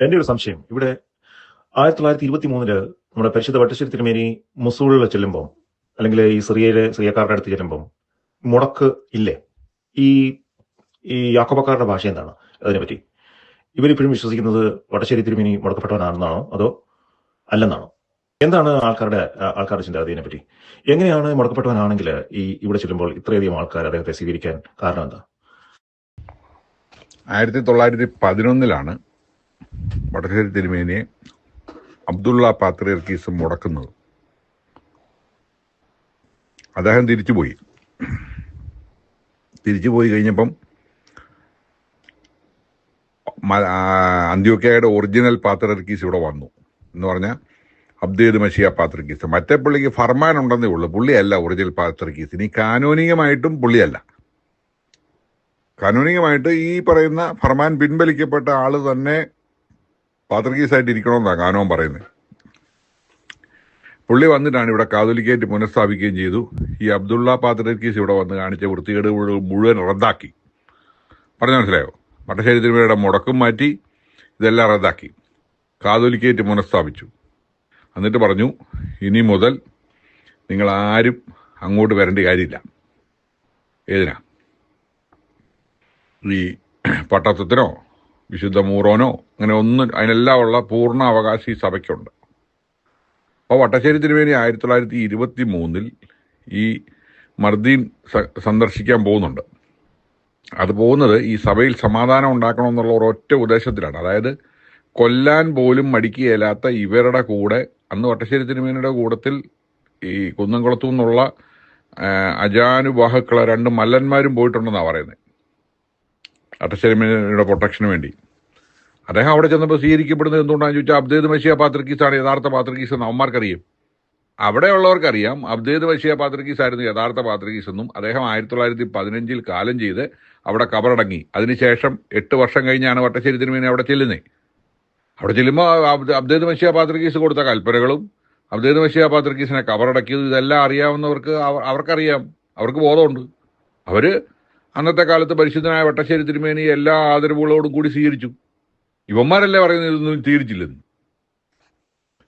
എന്റെ ഒരു സംശയം. ഇവിടെ ആയിരത്തി തൊള്ളായിരത്തി ഇരുപത്തി മൂന്നിൽ നമ്മുടെ പരിശുദ്ധ വട്ടശ്ശേരി തിരുമേനി മുസൂളിൽ ചെല്ലുമ്പോൾ അല്ലെങ്കിൽ ഈ സിറിയയിലെ സിറിയക്കാരുടെ അടുത്ത് ചെല്ലുമ്പോൾ മുടക്ക് ഇല്ലേ? ഈ ഈ യാക്കോബക്കാരുടെ ഭാഷ എന്താണ് അതിനെപ്പറ്റി? ഇവരിപ്പോഴും വിശ്വസിക്കുന്നത് വടശ്ശേരി തിരുമേനി മുടക്കപ്പെട്ടവനാണെന്നാണോ അതോ അല്ലെന്നാണോ? എന്താണ് ആൾക്കാരുടെ ആൾക്കാരുടെ ചിന്ത അതിനെപ്പറ്റി? എങ്ങനെയാണ് മുടക്കപ്പെട്ടവനാണെങ്കിൽ ഈ ഇവിടെ ചെല്ലുമ്പോൾ ഇത്രയധികം ആൾക്കാർ അദ്ദേഹത്തെ സ്വീകരിക്കാൻ കാരണം എന്താ? ആയിരത്തി തൊള്ളായിരത്തി പതിനൊന്നിലാണ് വടശ്ശേരി തിരുമേനിയെ അബ്ദുള്ള പാത്രിയർക്കീസ് മുടക്കുന്നത്. അദ്ദേഹം തിരിച്ചുപോയി. തിരിച്ചുപോയി കഴിഞ്ഞപ്പം അന്ത്യോക്കയുടെ ഒറിജിനൽ പാത്രർക്കീസ് ഇവിടെ വന്നു എന്ന് പറഞ്ഞാൽ അബ്ദേദ് മഷിയ പാത്രക്കീസ് മറ്റേ പുള്ളിക്ക് ഫർമാൻ ഉണ്ടെന്നേ ഉള്ളൂ. പുള്ളിയല്ല ഒറിജിനൽ പാത്രക്കീസ് ഇനി കാനോനികമായിട്ടും പുള്ളിയല്ല. കാനോനികമായിട്ട് ഈ പറയുന്ന ഫർമാൻ പിൻവലിക്കപ്പെട്ട ആൾ തന്നെ പാത്രികീസായിട്ട് ഇരിക്കണമെന്നാണ് കാനോൻ പറയുന്നത് പുള്ളി വന്നിട്ടാണ് ഇവിടെ കാതോലിക്കേറ്റ് പുനഃസ്ഥാപിക്കുകയും ചെയ്തു. ഈ അബ്ദുള്ള പാത്രകീസ് ഇവിടെ വന്ന് കാണിച്ച വൃത്തികേട് മുഴുവൻ റദ്ദാക്കി. പറഞ്ഞു മനസ്സിലായോ? മട്ടശ്ശേരി തിരുമലയുടെ മുടക്കും മാറ്റി ഇതെല്ലാം റദ്ദാക്കി. കാതോലിക്കേറ്റ് പുനഃസ്ഥാപിച്ചു. എന്നിട്ട് പറഞ്ഞു ഇനി മുതൽ നിങ്ങൾ ആരും അങ്ങോട്ട് വരേണ്ട കാര്യമില്ല. ഏതിനാ? ഈ പട്ടത്വത്തിനോ വിശുദ്ധ മൂറോനോ അങ്ങനെ ഒന്നും അതിനെല്ലാം ഉള്ള പൂർണ അവകാശം ഈ സഭയ്ക്കുണ്ട്. അപ്പോൾ വട്ടശ്ശേരി തിരുവേനി ആയിരത്തി തൊള്ളായിരത്തി ഇരുപത്തി മൂന്നിൽ ഈ മർദീൻ സന്ദർശിക്കാൻ പോകുന്നുണ്ട്. അത് പോകുന്നത് ഈ സഭയിൽ സമാധാനം ഉണ്ടാക്കണമെന്നുള്ള ഒരൊറ്റ ഉദ്ദേശത്തിലാണ്. അതായത് കൊല്ലാൻ പോലും മടിക്കുകയില്ലാത്ത ഇവരുടെ കൂടെ അന്ന് വട്ടശ്ശേരി തിരുമേനിയുടെ കൂടത്തിൽ ഈ കുന്നംകുളത്തു നിന്നുള്ള ആ, അജാനുബാഹുക്കളെ രണ്ട് മല്ലന്മാരും പോയിട്ടുണ്ടെന്നാണ് പറയുന്നത് അട്ടശ്ശേരിയുടെ പ്രൊട്ടക്ഷന് വേണ്ടി. അദ്ദേഹം അവിടെ ചെന്നപ്പോൾ സ്വീകരിക്കപ്പെടുന്നത് എന്തുകൊണ്ടാണെന്ന് ചോദിച്ചാൽ അബ്ദേദ് മഷിയ പാത്രക്കീസാണ് യഥാർത്ഥ പാത്രക്കീസ് എന്ന് അവന്മാർക്കറിയും അവിടെയുള്ളവർക്കറിയാം അബ്ദേദ് മഷിയ പാത്രക്കീസ് ആയിരുന്നു യഥാർത്ഥ പാത്രക്കീസ് എന്നും അദ്ദേഹം ആയിരത്തി തൊള്ളായിരത്തി പതിനഞ്ചിൽ കാലം ചെയ്ത് അവിടെ കബറടങ്ങി. അതിനുശേഷം എട്ട് വർഷം കഴിഞ്ഞാണ് വട്ടശ്ശേരി തിരുമേനി അവിടെ ചെല്ലുന്നത് അവിടെ ചെല്ലുമ്പോൾ അബ്ദ- അബ്ദേദ് മഷിയ പാത്രക്കീസ് കൊടുത്ത കൽപ്പനകളും അബ്ദേദ് മഷിയ പാത്രക്കീസിനെ കബറടക്കിയതും ഇതെല്ലാം അറിയാവുന്നവർക്ക് അവർക്കറിയാം. അവർക്ക് ബോധമുണ്ട്. അവർ അന്നത്തെ കാലത്ത് പരിശുദ്ധനായ വട്ടശ്ശേരി തിരുമേനി എല്ലാ ആദരവുകളോടും കൂടി സ്വീകരിച്ചു. ഇവന്മാരല്ലേ പറയുന്നത് ഇതൊന്നും സ്വീകരിച്ചില്ലെന്ന്?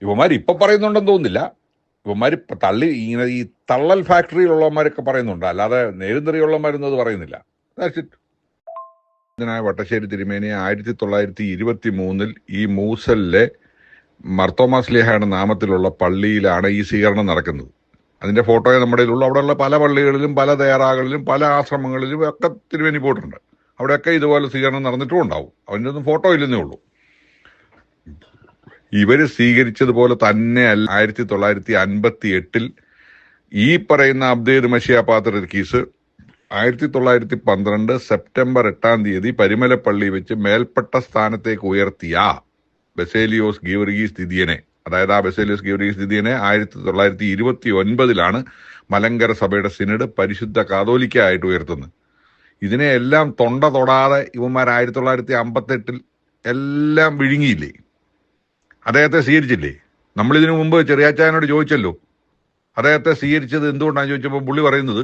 ഇവന്മാർ ഇപ്പൊ പറയുന്നുണ്ടെന്ന് തോന്നുന്നില്ല. ഇവന്മാർ തള്ളി ഇങ്ങനെ ഈ തള്ളൽ ഫാക്ടറിയിലുള്ളവന്മാരൊക്കെ പറയുന്നുണ്ട്. അല്ലാതെ നേരുന്നറിയുള്ളവന്മാരൊന്നും അത് പറയുന്നില്ല. ഇതിനായ വട്ടശ്ശേരി തിരുമേനി ആയിരത്തി തൊള്ളായിരത്തി ഇരുപത്തി മൂന്നിൽ ഈ മൂസലിലെ മർത്തോമാസ്ലിഹയുടെ നാമത്തിലുള്ള പള്ളിയിലാണ് ഈ സ്വീകരണം നടക്കുന്നത്. അതിന്റെ ഫോട്ടോയെ നമ്മുടെ കയ്യിലുള്ളൂ. അവിടെയുള്ള പല പള്ളികളിലും പല തയ്യാറാകളിലും പല ആശ്രമങ്ങളിലും ഒക്കെ തിരുവേനി പോയിട്ടുണ്ട്. അവിടെയൊക്കെ ഇതുപോലെ സ്വീകരണം നടന്നിട്ടും ഉണ്ടാവും. അവന്റെ ഒന്നും ഫോട്ടോ ഇല്ലെന്നേ ഉള്ളൂ. ഇവർ സ്വീകരിച്ചതുപോലെ തന്നെ ആയിരത്തി തൊള്ളായിരത്തി അൻപത്തി എട്ടിൽ ഈ പറയുന്ന അബ്ദേദ് മഷിയ പാത്ര കേസ് ആയിരത്തി തൊള്ളായിരത്തി പന്ത്രണ്ട് സെപ്റ്റംബർ എട്ടാം തീയതി പരിമലപ്പള്ളി വെച്ച് മേൽപ്പെട്ട സ്ഥാനത്തേക്ക് ഉയർത്തിയ ബസേലിയോസ് ഗീവർഗീസ് ദിദിയനെ. അതായത് ആ ബസേലിയസ് ഗ്യൂരീസ് ദിദിയനെ ആയിരത്തി തൊള്ളായിരത്തി ഇരുപത്തി ഒൻപതിലാണ് മലങ്കര സഭയുടെ സിനഡ് പരിശുദ്ധ കാതോലിക്കായിട്ട് ഉയർത്തുന്നത്. ഇതിനെ എല്ലാം തൊണ്ട തൊടാതെ ഇവന്മാർ ആയിരത്തി തൊള്ളായിരത്തി അമ്പത്തെട്ടിൽ എല്ലാം വിഴുങ്ങിയില്ലേ? അദ്ദേഹത്തെ സ്വീകരിച്ചില്ലേ? നമ്മൾ ഇതിനു മുമ്പ് ചെറിയാച്ചായനോട് ചോദിച്ചല്ലോ. അദ്ദേഹത്തെ സ്വീകരിച്ചത് എന്തുകൊണ്ടാണ് ചോദിച്ചപ്പോൾ പുള്ളി പറയുന്നത്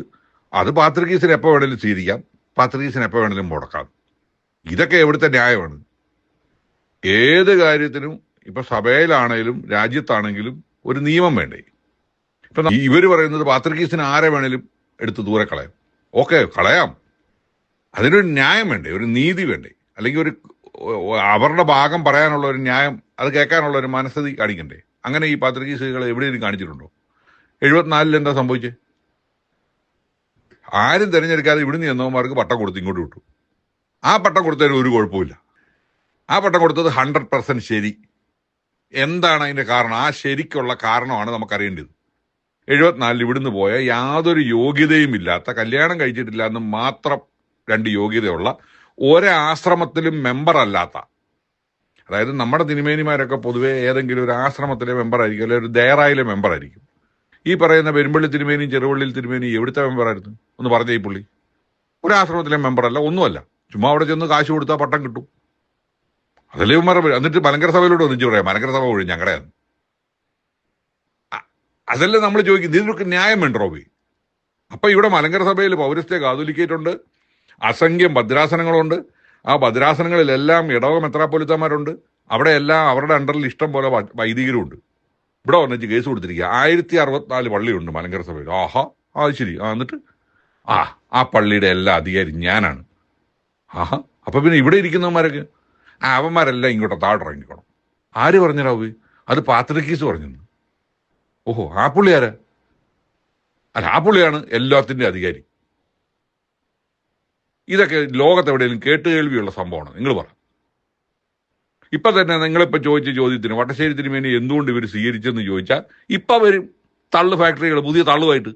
അത് പാത്രികീസിന് എപ്പോൾ വേണേലും സ്വീകരിക്കാം പാത്രികീസിന് എപ്പോൾ വേണേലും മുടക്കാം. ഇതൊക്കെ എവിടുത്തെ ന്യായമാണ്? ഏത് കാര്യത്തിനും ഇപ്പൊ സഭയിലാണേലും രാജ്യത്താണെങ്കിലും ഒരു നിയമം വേണ്ടേ? ഇപ്പൊ ഇവർ പറയുന്നത് പാത്രികീസിന് ആരെ വേണേലും എടുത്ത് ദൂരെ കളയാം. ഓക്കെ കളയാം. അതിനൊരു ന്യായം വേണ്ടേ? ഒരു നീതി വേണ്ടേ? അല്ലെങ്കിൽ ഒരു അവരുടെ ഭാഗം പറയാനുള്ള ഒരു ന്യായം അത് കേൾക്കാനുള്ള ഒരു മനസ്ഥിതി കാണിക്കണ്ടേ? അങ്ങനെ ഈ പാത്രികീസുകൾ എവിടെയെങ്കിലും കാണിച്ചിട്ടുണ്ടോ? എഴുപത്തിനാലിൽ എന്താ സംഭവിച്ചത് ആരും തിരഞ്ഞെടുക്കാതെ ഇവിടുന്ന് ചെന്നവന്മാർക്ക് പട്ടം കൊടുത്ത് ഇങ്ങോട്ട് വിട്ടു. ആ പട്ടം കൊടുത്തതിന് ഒരു കുഴപ്പമില്ല ആ പട്ടം കൊടുത്തത് ഹൺഡ്രഡ് പെർസെന്റ് ശരി. എന്താണ് അതിന്റെ കാരണം? ആ ശരിക്കുള്ള കാരണമാണ് നമുക്കറിയേണ്ടത്. എഴുപത്തിനാലിൽ ഇവിടുന്ന് പോയ യാതൊരു യോഗ്യതയും ഇല്ലാത്ത കല്യാണം കഴിച്ചിട്ടില്ല എന്ന് മാത്രം രണ്ട് യോഗ്യതയുള്ള ഒരാശ്രമത്തിലും മെമ്പർ അല്ലാത്ത അതായത് നമ്മുടെ തിരുമേനിമാരൊക്കെ പൊതുവെ ഏതെങ്കിലും ഒരു ആശ്രമത്തിലെ മെമ്പർ ആയിരിക്കും അല്ലെങ്കിൽ ഒരു ദയറായിലെ മെമ്പർ ആയിരിക്കും. ഈ പറയുന്ന പെരുമ്പള്ളി തിരുമേനിയും ചെറുവള്ളിയിൽ തിരുമേനിയും എവിടുത്തെ മെമ്പറായിരുന്നു ഒന്ന് പറഞ്ഞേ ഈ പുള്ളി. ഒരു ആശ്രമത്തിലെ മെമ്പറല്ല ഒന്നുമല്ല. ചുമ്മാ അവിടെ ചെന്ന് കാശ് കൊടുത്താൽ പട്ടം കിട്ടും. അതല്ലേ പരി- എന്നിട്ട് മലങ്കര സഭയിലോട്ട് ഒന്നിച്ചു പറയാം മലങ്കര സഭ ഒഴി ഞങ്ങളുടെയാണ് അതല്ലേ നമ്മൾ ചോദിക്കുന്നത്? ഇതിനൊക്കെ ന്യായം വേണ്ട റോബി. അപ്പൊ ഇവിടെ മലങ്കര സഭയിൽ പൗരസ്ത്യ കാതുലിക്കേറ്റുണ്ട് അസംഖ്യം ഭദ്രാസനങ്ങളുണ്ട് ആ ഭദ്രാസനങ്ങളിലെല്ലാം ഇടവ മെത്രാപ്പൊലിത്തമാരുണ്ട് അവിടെ എല്ലാം അവരുടെ അണ്ടറിൽ ഇഷ്ടം പോലെ വൈദികരുമുണ്ട്. ഇവിടെ വന്നിട്ട് കേസ് കൊടുത്തിരിക്കുക. ആയിരത്തി അറുപത്തിനാല് പള്ളിയുണ്ട് മലങ്കര സഭയിൽ ആഹാ ആ ശരി. ആ എന്നിട്ട്? ആ ആ പള്ളിയുടെ എല്ലാ അധികാരി ഞാനാണ്. ആഹാ അപ്പൊ പിന്നെ ഇവിടെ ഇരിക്കുന്നവന്മാരൊക്കെ? ആ അവന്മാരെല്ലാം ഇങ്ങോട്ട് താഴെ ഇറങ്ങിക്കണം ആര് പറഞ്ഞടാവ് അത് പാത്രക്കീസ് പറഞ്ഞു ഓഹോ ആ പുള്ളി ആരാ? അല്ല ആ പുള്ളിയാണ് എല്ലാത്തിന്റെ അധികാരി. ഇതൊക്കെ ലോകത്ത് എവിടെയെങ്കിലും കേട്ട് കേൾവിയുള്ള സംഭവമാണ്. നിങ്ങൾ പറ. ഇപ്പൊ തന്നെ നിങ്ങളിപ്പോൾ ചോദിച്ച ചോദ്യത്തിന് വട്ടശ്ശേരി തിരുമേനി എന്തുകൊണ്ട് ഇവർ സ്വീകരിച്ചെന്ന് ചോദിച്ചാൽ ഇപ്പൊ വരും തള്ളു ഫാക്ടറികൾ പുതിയ തള്ളുമായിട്ട്.